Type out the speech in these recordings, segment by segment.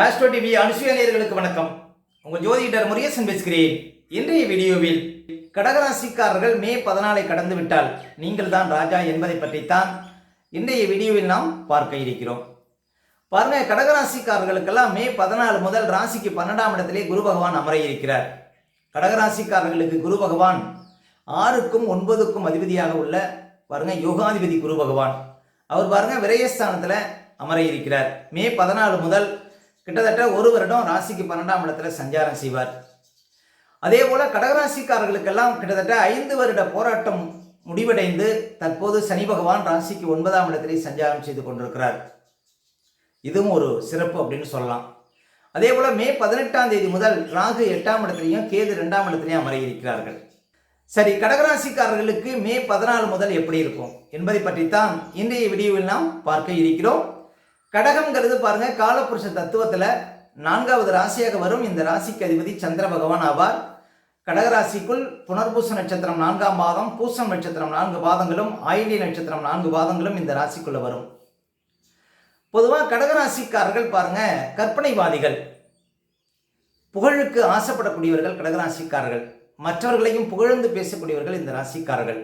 Astro TV அனுசுயநேயர்களுக்கு வணக்கம். உங்கள் ஜோதிடர் முருகேசன் பேசுகிறேன். இன்றைய வீடியோவில் கடகராசிக்காரர்கள் மே பதினாலை கடந்து விட்டால் நீங்கள் தான் ராஜா என்பதை பற்றித்தான் இன்றைய வீடியோவில் நாம் பார்க்க இருக்கிறோம். பாருங்க கடகராசிக்காரர்களுக்கெல்லாம் மே பதினாலு முதல் ராசிக்கு பன்னெண்டாம் இடத்திலே குரு பகவான் அமர இருக்கிறார். கடகராசிக்காரர்களுக்கு குரு பகவான் ஆறுக்கும் ஒன்பதுக்கும் அதிபதியாக உள்ள பாருங்க யோகாதிபதி குரு பகவான். அவர் பாருங்க விரயஸ்தானத்தில் அமர இருக்கிறார். மே பதினாலு முதல் கிட்டத்தட்ட ஒரு வருடம் ராசிக்கு பன்னெண்டாம் இடத்துல சஞ்சாரம் செய்வார். அதே போல கடகராசிக்காரர்களுக்கெல்லாம் கிட்டத்தட்ட ஐந்து வருட போராட்டம் முடிவடைந்து தற்போது சனி பகவான் ராசிக்கு ஒன்பதாம் இடத்திலே சஞ்சாரம் செய்து கொண்டிருக்கிறார். இதுவும் ஒரு சிறப்பு அப்படின்னு சொல்லலாம். அதே போல மே பதினெட்டாம் தேதி முதல் ராகு எட்டாம் இடத்துலையும் கேது ரெண்டாம் இடத்துலையும் அமர இருக்கிறார்கள் சரி கடகராசிக்காரர்களுக்கு மே பதினாலு முதல் எப்படி இருக்கும் என்பதை பற்றித்தான் இன்றைய வீடியோவில் நாம் பார்க்க இருக்கிறோம். கடகம்ங்கிறது பாருங்க காலப்புருஷ தத்துவத்தில் நான்காவது ராசியாக வரும். இந்த ராசிக்கு அதிபதி சந்திர பகவான் ஆவார். கடகராசிக்குள் புனர்பூச நட்சத்திரம் நான்காம் பாதம் பூசம் நட்சத்திரம் நான்கு பாதங்களும் ஆயிலி நட்சத்திரம் நான்கு பாதங்களும் இந்த ராசிக்குள்ள வரும். பொதுவாக கடகராசிக்காரர்கள் பாருங்க கற்பனைவாதிகள். புகழுக்கு ஆசைப்படக்கூடியவர்கள் கடகராசிக்காரர்கள் மற்றவர்களையும் புகழ்ந்து பேசக்கூடியவர்கள் இந்த ராசிக்காரர்கள்.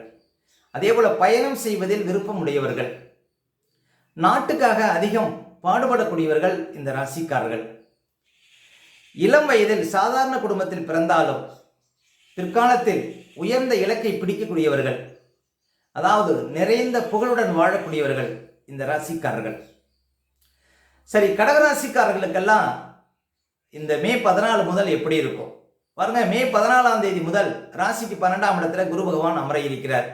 அதே போல பயணம் செய்வதில் விருப்பம் உடையவர்கள் நாட்டுக்காக அதிகம் பாடுபடக்கூடியவர்கள் இந்த ராசிக்காரர்கள். இளம் வயதில் சாதாரண குடும்பத்தில் பிறந்தாலும் பிற்காலத்தில் உயர்ந்த இலக்கை பிடிக்கக்கூடியவர்கள் அதாவது நிறைந்த புகழுடன் வாழக்கூடியவர்கள் இந்த ராசிக்காரர்கள். சரி கடகராசிக்காரர்களுக்கெல்லாம் இந்த மே பதினாலு முதல் எப்படி இருக்கும்? பாருங்க மே பதினாலாம் தேதி முதல் ராசிக்கு பன்னெண்டாம் இடத்துல குரு பகவான் அமர இருக்கிறார்.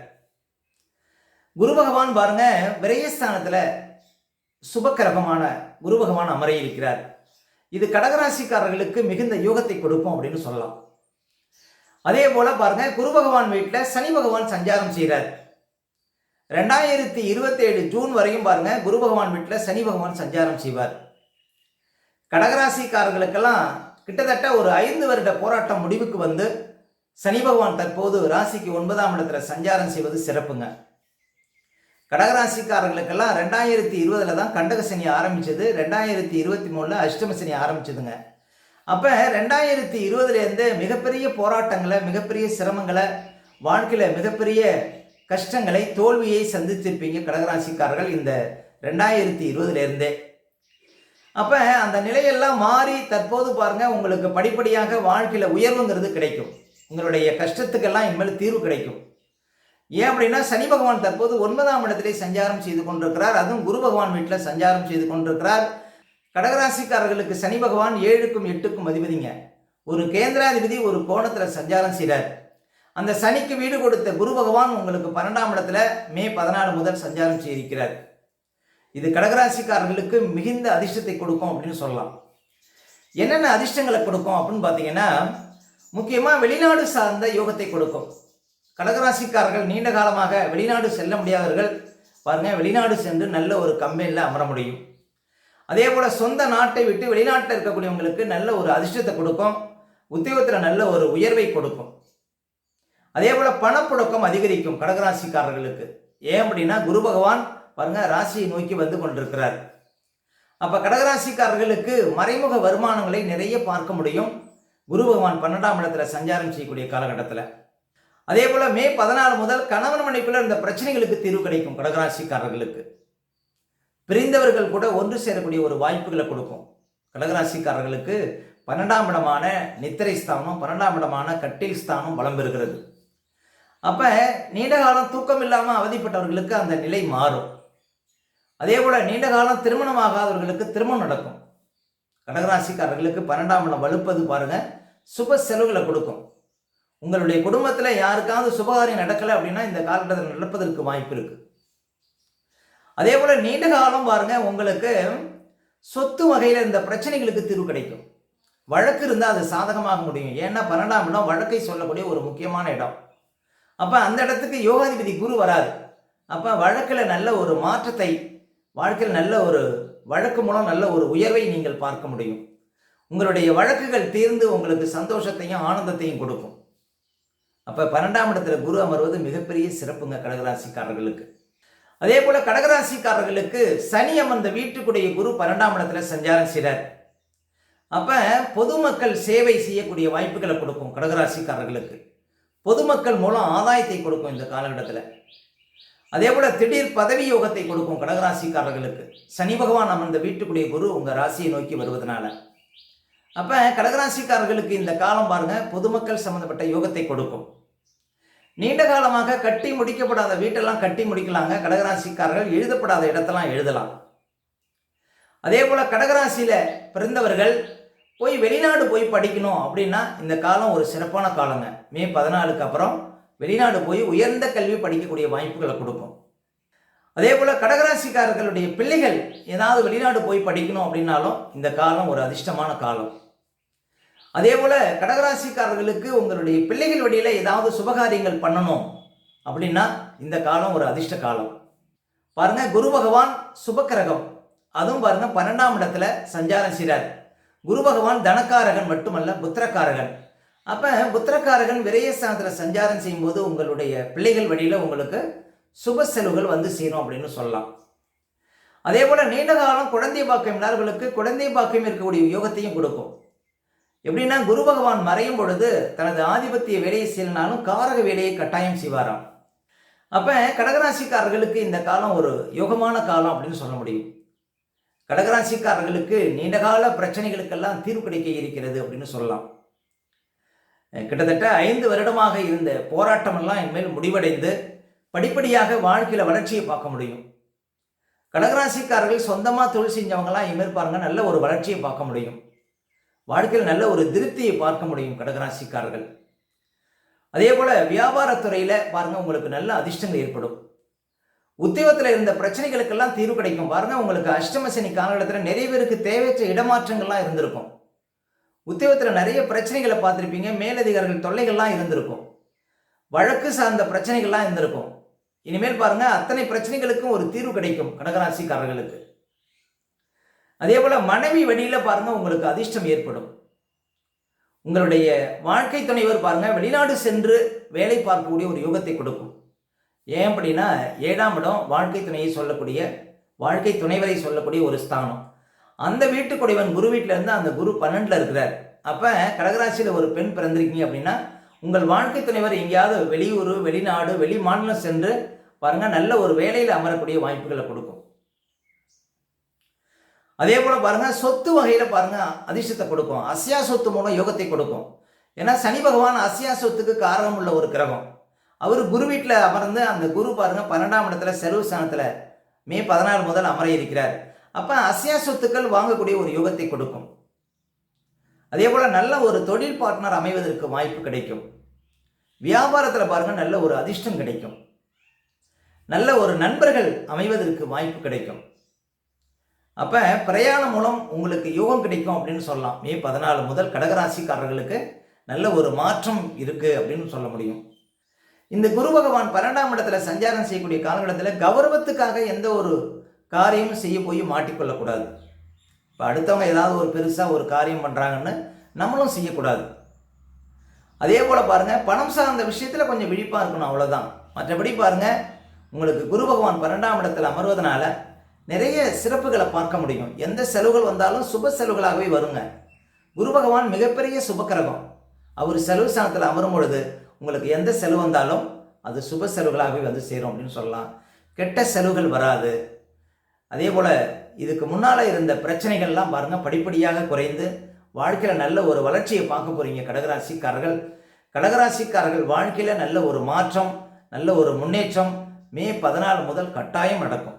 குரு பகவான் பாருங்க விரயஸ்தானத்தில் சுபக்கரகமான குரு பகவான் அமர இருக்கிறார். இது கடகராசிக்காரர்களுக்கு மிகுந்த யோகத்தை கொடுக்கும் அப்படின்னு சொல்லலாம். அதே போல பாருங்க குரு பகவான் வீட்டில் சனி பகவான் சஞ்சாரம் செய்கிறார் ரெண்டாயிரத்தி இருபத்தேழு ஜூன் வரையும் பாருங்க குரு பகவான் வீட்டில் சனி பகவான் சஞ்சாரம் செய்வார். கடகராசிக்காரர்களுக்கெல்லாம் கிட்டத்தட்ட ஒரு ஐந்து வருட போராட்டம் முடிவுக்கு வந்து சனி பகவான் தற்போது ராசிக்கு ஒன்பதாம் இடத்துல சஞ்சாரம் செய்வது சிறப்புங்க. கடகராசிக்காரர்களுக்கெல்லாம் ரெண்டாயிரத்தி இருபதுல தான் கண்டக சனி ஆரம்பித்தது ரெண்டாயிரத்தி இருபத்தி மூணில் அஷ்டம சனி ஆரம்பிச்சதுங்க. அப்போ ரெண்டாயிரத்தி இருபதுலேருந்து மிகப்பெரிய போராட்டங்களை மிகப்பெரிய சிரமங்களை வாழ்க்கையில் மிகப்பெரிய கஷ்டங்களை தோல்வியை சந்தித்திருப்பீங்க கடகராசிக்காரர்கள் இந்த ரெண்டாயிரத்தி இருபதுலேருந்தே. அப்போ அந்த நிலையெல்லாம் மாறி தற்போது பாருங்கள் உங்களுக்கு படிப்படியாக வாழ்க்கையில் உயர்வுங்கிறது கிடைக்கும். உங்களுடைய கஷ்டத்துக்கெல்லாம் இனிமேல் தீர்வு கிடைக்கும். ஏன் அப்படின்னா சனி பகவான் தற்போது ஒன்பதாம் இடத்திலே சஞ்சாரம் செய்து கொண்டிருக்கிறார். அதுவும் குரு பகவான் வீட்டில் சஞ்சாரம் செய்து கொண்டிருக்கிறார். கடகராசிக்காரர்களுக்கு சனி பகவான் ஏழுக்கும் எட்டுக்கும் அதிபதிங்க. ஒரு கேந்திராதிபதி ஒரு கோணத்தில் சஞ்சாரம் செய்கிறார் அந்த சனிக்கு வீடு கொடுத்த குரு பகவான் உங்களுக்கு பன்னெண்டாம் இடத்துல மே பதினாலு முதல் சஞ்சாரம் செய்திருக்கிறார். இது கடகராசிக்காரர்களுக்கு மிகுந்த அதிர்ஷ்டத்தை கொடுக்கும் அப்படின்னு சொல்லலாம். என்னென்ன அதிர்ஷ்டங்களை கொடுக்கும் அப்படின்னு பார்த்தீங்கன்னா முக்கியமாக வெளிநாடு சார்ந்த யோகத்தை கொடுக்கும். கடகராசிக்காரர்கள் நீண்ட காலமாக வெளிநாடு செல்ல முடியாதவர்கள் பாருங்க வெளிநாடு சென்று நல்ல ஒரு கம்பெனியில் அமர முடியும். அதே போல் சொந்த நாட்டை விட்டு வெளிநாட்டில் இருக்கக்கூடியவங்களுக்கு நல்ல ஒரு அதிர்ஷ்டத்தை கொடுக்கும் உத்தியோகத்தில் நல்ல ஒரு உயர்வை கொடுக்கும். அதே போல் பணப்புழக்கம் அதிகரிக்கும் கடகராசிக்காரர்களுக்கு. ஏன் அப்படின்னா குரு பகவான் பாருங்க ராசியை நோக்கி வந்து கொண்டிருக்கிறார். அப்போ கடகராசிக்காரர்களுக்கு மறைமுக வருமானங்களை நிறைய பார்க்க முடியும். குரு பகவான் பன்னெண்டாம் இடத்துல சஞ்சாரம் செய்யக்கூடிய காலகட்டத்தில். அதே போல மே பதினாலு முதல் கணவன் மனைப்பில் இந்த பிரச்சனைகளுக்கு தீர்வு கிடைக்கும் கடகராசிக்காரர்களுக்கு. பிரிந்தவர்கள் கூட ஒன்று சேரக்கூடிய ஒரு வாய்ப்புகளை கொடுக்கும். கடகராசிக்காரர்களுக்கு பன்னெண்டாம் இடமான நித்திரை ஸ்தானம் பன்னெண்டாம் இடமான கட்டில் ஸ்தானம் வளம் பெறுகிறது. அப்போ நீண்ட காலம் தூக்கம் இல்லாமல் அவதிப்பட்டவர்களுக்கு அந்த நிலை மாறும். அதே போல் நீண்ட காலம் திருமணமாகாதவர்களுக்கு திருமணம் நடக்கும். கடகராசிக்காரர்களுக்கு பன்னெண்டாம் இடம் வலுப்பது பாருங்க சுப செலவுகளை கொடுக்கும். உங்களுடைய குடும்பத்தில் யாருக்காவது சுபகாரியம் நடக்கலை அப்படின்னா இந்த காலகட்டத்தில் நடப்பதற்கு வாய்ப்பு இருக்கு. அதே போல நீண்ட காலம் பாருங்க உங்களுக்கு சொத்து வகையில் இந்த பிரச்சனைகளுக்கு தீர்வு கிடைக்கும். வழக்கு இருந்தால் அது சாதகமாக முடியும். ஏன்னா பன்னெண்டாம் இடம் வழக்கை சொல்லக்கூடிய ஒரு முக்கியமான இடம். அப்போ அந்த இடத்துக்கு யோகாதிபதி குரு வராது அப்போ வழக்கில் நல்ல ஒரு மாற்றத்தை வாழ்க்கையில் நல்ல ஒரு வழக்கு மூலம் நல்ல ஒரு உயர்வை நீங்கள் பார்க்க முடியும். உங்களுடைய வழக்குகள் தீர்ந்து உங்களுக்கு சந்தோஷத்தையும் ஆனந்தத்தையும் கொடுக்கும். அப்போ பன்னெண்டாம் இடத்துல குரு அமர்வது மிகப்பெரிய சிறப்புங்க கடகராசிக்காரர்களுக்கு. அதே போல் கடகராசிக்காரர்களுக்கு சனி அமர்ந்த வீட்டுக்குடைய குரு பன்னெண்டாம் இடத்துல சஞ்சாரம் செய்கிறார் அப்போ பொதுமக்கள் சேவை செய்யக்கூடிய வாய்ப்புகளை கொடுக்கும் கடகராசிக்காரர்களுக்கு. பொதுமக்கள் மூலம் ஆதாயத்தை கொடுக்கும் இந்த காலகட்டத்தில். அதே போல் திடீர் பதவி யோகத்தை கொடுக்கும் கடகராசிக்காரர்களுக்கு. சனி பகவான் அமர்ந்த வீட்டுக்குடைய குரு உங்கள் ராசியை நோக்கி வருவதனால. அப்போ கடகராசிக்காரர்களுக்கு இந்த காலம் பாருங்க பொதுமக்கள் சம்பந்தப்பட்ட யோகத்தை கொடுக்கும். நீண்ட காலமாக கட்டி முடிக்கப்படாத வீட்டெல்லாம் கட்டி முடிக்கலாங்க. கடகராசிக்காரர்கள் எழுதப்படாத இடத்தெல்லாம் எழுதலாம். அதே போல் கடகராசியில் பிறந்தவர்கள் போய் வெளிநாடு போய் படிக்கணும் அப்படின்னா இந்த காலம் ஒரு சிறப்பான காலங்க. மே பதினாலுக்கு அப்புறம் வெளிநாடு போய் உயர்ந்த கல்வி படிக்கக்கூடிய வாய்ப்புகளை கொடுக்கும். அதே போல் கடகராசிக்காரர்களுடைய பிள்ளைகள் ஏதாவது வெளிநாடு போய் படிக்கணும் அப்படின்னாலும் இந்த காலம் ஒரு அதிர்ஷ்டமான காலம். அதே போல் கடகராசிக்காரர்களுக்கு உங்களுடைய பிள்ளைகள் வழியில் ஏதாவது சுபகாரியங்கள் பண்ணணும் அப்படின்னா இந்த காலம் ஒரு அதிர்ஷ்ட காலம். பாருங்கள் குரு பகவான் சுபக்கிரகம். அதுவும் பாருங்கள் பன்னெண்டாம் இடத்துல சஞ்சாரம் செய்கிறார் குரு பகவான் தனக்காரகன் மட்டுமல்ல புத்திரக்காரகன். அப்போ புத்திரக்காரகன் விரயஸ்தானத்தில் சஞ்சாரம் செய்யும்போது உங்களுடைய பிள்ளைகள் வழியில் உங்களுக்கு சுப செலவுகள் வந்து சேரும் அப்படின்னு சொல்லலாம். அதே போல் நீண்ட காலம் குழந்தை பாக்கியம் குழந்தை பாக்கியம் இருக்கக்கூடிய யோகத்தையும் கொடுக்கும். எப்படின்னா குரு பகவான் மறையும் பொழுது தனது ஆதிபத்திய வேலையை செய்யலனாலும் காரக வேலையை கட்டாயம் செய்வாராம். அப்போ கடகராசிக்காரர்களுக்கு இந்த காலம் ஒரு யோகமான காலம் அப்படின்னு சொல்ல முடியும். கடகராசிக்காரர்களுக்கு நீண்டகால பிரச்சனைகளுக்கெல்லாம் தீர்வு கிடைக்க இருக்கிறது அப்படின்னு சொல்லலாம். கிட்டத்தட்ட ஐந்து வருடமாக இருந்த போராட்டமெல்லாம் இனிமேல் முடிவடைந்து படிப்படியாக வாழ்க்கையில் வளர்ச்சியை பார்க்க முடியும். கடகராசிக்காரர்கள் சொந்தமாக தொழில் செஞ்சவங்கலாம் இனிமேல் பாருங்கள் நல்ல ஒரு வளர்ச்சியை பார்க்க முடியும். வாழ்க்கையில் நல்ல ஒரு திருப்தியை பார்க்க முடியும் கடகராசிக்காரர்கள். அதே போல் வியாபாரத்துறையில் பாருங்கள் உங்களுக்கு நல்ல அதிர்ஷ்டங்கள் ஏற்படும். உத்தியோகத்தில் இருந்த பிரச்சனைகளுக்கெல்லாம் தீர்வு கிடைக்கும். பாருங்கள் உங்களுக்கு அஷ்டமசனி காலகட்டத்தில் நிறைய பேருக்கு தேவையற்ற இடமாற்றங்கள்லாம் இருந்திருக்கும். உத்தியோகத்தில் நிறைய பிரச்சனைகளை பார்த்துருப்பீங்க. மேலதிகாரிகள் தொல்லைகள்லாம் இருந்திருக்கும். வழக்கு சார்ந்த பிரச்சனைகள்லாம் இருந்திருக்கும். இனிமேல் பாருங்கள் அத்தனை பிரச்சனைகளுக்கும் ஒரு தீர்வு கிடைக்கும் கடகராசிக்காரர்களுக்கு. அதே போல் மனைவி வழியில் பாருங்கள் உங்களுக்கு அதிர்ஷ்டம் ஏற்படும். உங்களுடைய வாழ்க்கை துணைவர் பாருங்கள் வெளிநாடு சென்று வேலை பார்க்கக்கூடிய ஒரு யோகத்தை கொடுக்கும். ஏன் அப்படின்னா ஏழாம் இடம் வாழ்க்கை துணையை சொல்லக்கூடிய வாழ்க்கை துணைவரை சொல்லக்கூடிய ஒரு ஸ்தானம். அந்த வீட்டுக்குடையவன் குரு வீட்டில் இருந்து அந்த குரு பன்னெண்டில் இருக்கிறார். அப்போ கடகராசியில் ஒரு பெண் பிறந்திருக்கீங்க அப்படின்னா உங்கள் வாழ்க்கை துணைவர் எங்கேயாவது வெளியூர் வெளிநாடு வெளி மாநிலம் சென்று பாருங்கள் நல்ல ஒரு வேலையில் அமரக்கூடிய வாய்ப்புகளை கொடுக்கும். அதே போல் பாருங்கள் சொத்து வகையில் பாருங்கள் அதிர்ஷ்டத்தை கொடுக்கும். அசியா சொத்து மூலம் யோகத்தை கொடுக்கும். ஏன்னா சனி பகவான் அசியா சொத்துக்கு காரணம் உள்ள ஒரு கிரகம். அவர் குரு வீட்டில் அமர்ந்து அந்த குரு பாருங்க பன்னெண்டாம் இடத்துல செலவு ஸ்தானத்தில் மே பதினாலு முதல் அமர இருக்கிறார். அப்போ அசியா சொத்துக்கள் வாங்கக்கூடிய ஒரு யோகத்தை கொடுக்கும். அதே போல் நல்ல ஒரு தொழில் பார்ட்னர் அமைவதற்கு வாய்ப்பு கிடைக்கும். வியாபாரத்தில் பாருங்கள் நல்ல ஒரு அதிர்ஷ்டம் கிடைக்கும். நல்ல ஒரு நண்பர்கள் அமைவதற்கு வாய்ப்பு கிடைக்கும். அப்போ பிரயாணம் மூலம் உங்களுக்கு யோகம் கிடைக்கும் அப்படின்னு சொல்லலாம். மே பதினாலு முதல் கடகராசிக்காரர்களுக்கு நல்ல ஒரு மாற்றம் இருக்குது அப்படின்னு சொல்ல முடியும். இந்த குரு பகவான் பன்னெண்டாம் இடத்துல சஞ்சாரம் செய்யக்கூடிய காலகட்டத்தில் கௌரவத்துக்காக எந்த ஒரு காரியமும் செய்ய போய் மாட்டிக்கொள்ளக்கூடாது. இப்போ அடுத்தவங்க ஏதாவது ஒரு பெருசாக ஒரு காரியம் பண்ணுறாங்கன்னு நம்மளும் செய்யக்கூடாது. அதே போல் பாருங்கள் பணம் சார்ந்த விஷயத்தில் கொஞ்சம் விழிப்பாக இருக்கணும் அவ்வளோதான் மற்றபடி பாருங்கள் உங்களுக்கு குரு பகவான் பன்னெண்டாம் இடத்துல அமர்வதனால நிறைய சிறப்புகளை பார்க்க முடியும். எந்த செலவுகள் வந்தாலும் சுப செலவுகளாகவே வருங்க. குரு பகவான் மிகப்பெரிய சுபக்கிரகம். அவர் செலவு ஸ்தானத்தில் அமரும் பொழுது உங்களுக்கு எந்த செலவு வந்தாலும் அது சுப செலவுகளாகவே வந்து சேரும் அப்படின்னு சொல்லலாம். கெட்ட செலவுகள் வராது. அதே போல் இதுக்கு முன்னால் இருந்த பிரச்சனைகள்லாம் பாருங்கள் படிப்படியாக குறைந்து வாழ்க்கையில் நல்ல ஒரு வளர்ச்சியை பார்க்க போகிறீங்க கடகராசிக்காரர்கள். கடகராசிக்காரர்கள் வாழ்க்கையில் நல்ல ஒரு மாற்றம் நல்ல ஒரு முன்னேற்றம் மே பதினாலு முதல் கட்டாயம் நடக்கும்.